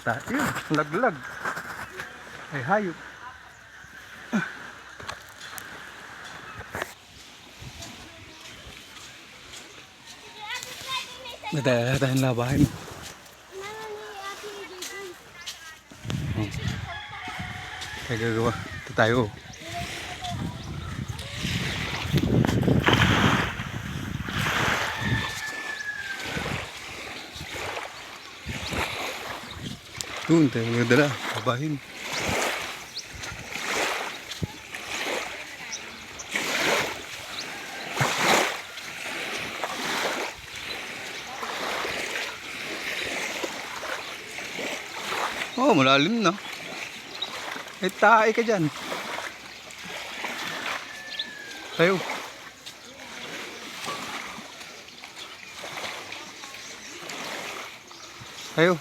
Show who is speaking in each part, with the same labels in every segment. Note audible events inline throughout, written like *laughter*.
Speaker 1: pa. Yun, laglag. Ay, hayop. Nadala tayong labahin. Kaya gagawa. Ito tayo. Doon tayo magdala. Labahin. Oh, malalim na. Eh, tae ka dyan. Tayo. Tayo.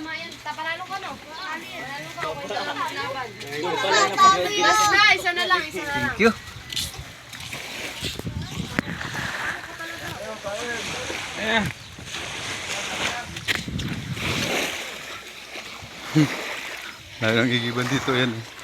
Speaker 2: Tama yan. Tapanalo ka no? Ano yan? Ano ka? Laban. Basta na, isa na lang, isa na lang.
Speaker 1: Thank you. Eh. Lalo *laughs* nang gigiban dito yan eh.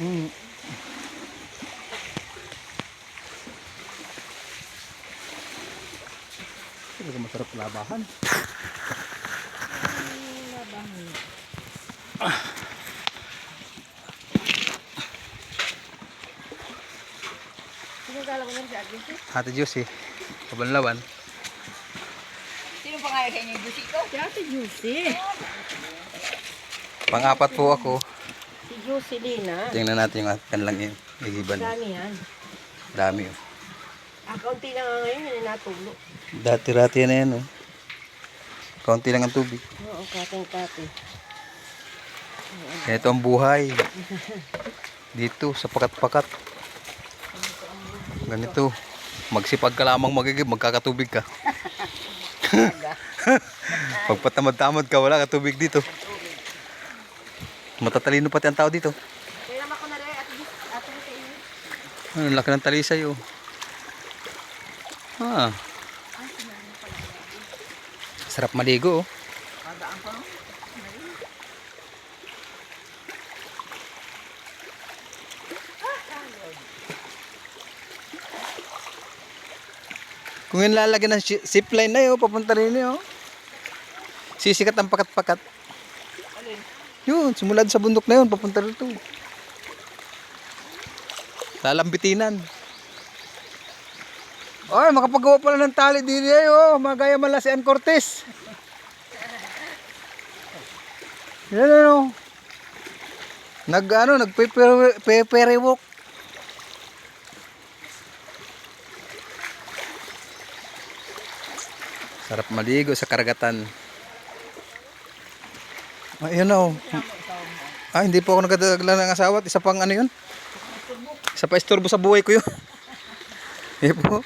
Speaker 1: Mm. Talaga masarap labahan.
Speaker 2: Si Agnes?
Speaker 1: Ate Josie, kabanlawan.
Speaker 2: Sino pa kaya kanya Juicy ko? Si Ate Juicy.
Speaker 1: Pang-apat po ako.
Speaker 2: Si Juicy Lina.
Speaker 1: Tingnan natin yung kanilang igiban.
Speaker 2: Dami yan.
Speaker 1: Dami oh.
Speaker 2: Ah, kaunti na nga ngayon, yun natulo.
Speaker 1: Dati-rati na yan oh. Kaunti lang ang tubig.
Speaker 2: Oo, kating-kati.
Speaker 1: Ito ang buhay. Dito sa pakat-pakat. Ganito. Magsipag ka lamang magigib, magkakatubig ka. *laughs* Pagpatamad-tamad ka, wala ka tubig dito. Matatalino pati ang tao dito.
Speaker 2: Kaya naman ko na rin, Juicy kayo.
Speaker 1: Ang laki ng talisay oh. Ah. Sarap maligo oh. Kung yun lalagyan ng zipline na yun, papunta rin yun. oh. Sisikat ang pakat-pakat. Yun, simula sa bundok na yun, papunta rito. Lalambitinan. Oy, makapagawa pala ng tali din eh, oh. Magaya mala si Ann Cortez. Yan ano. Nag ano, nag pepere walk. Sarap maligo sa karagatan. Ayun na oh. Ah, hindi po ako nagdadagla ng asawa. Isa pang ano yun? Isa pa istorbo sa buhay ko yun. *laughs* Yan po.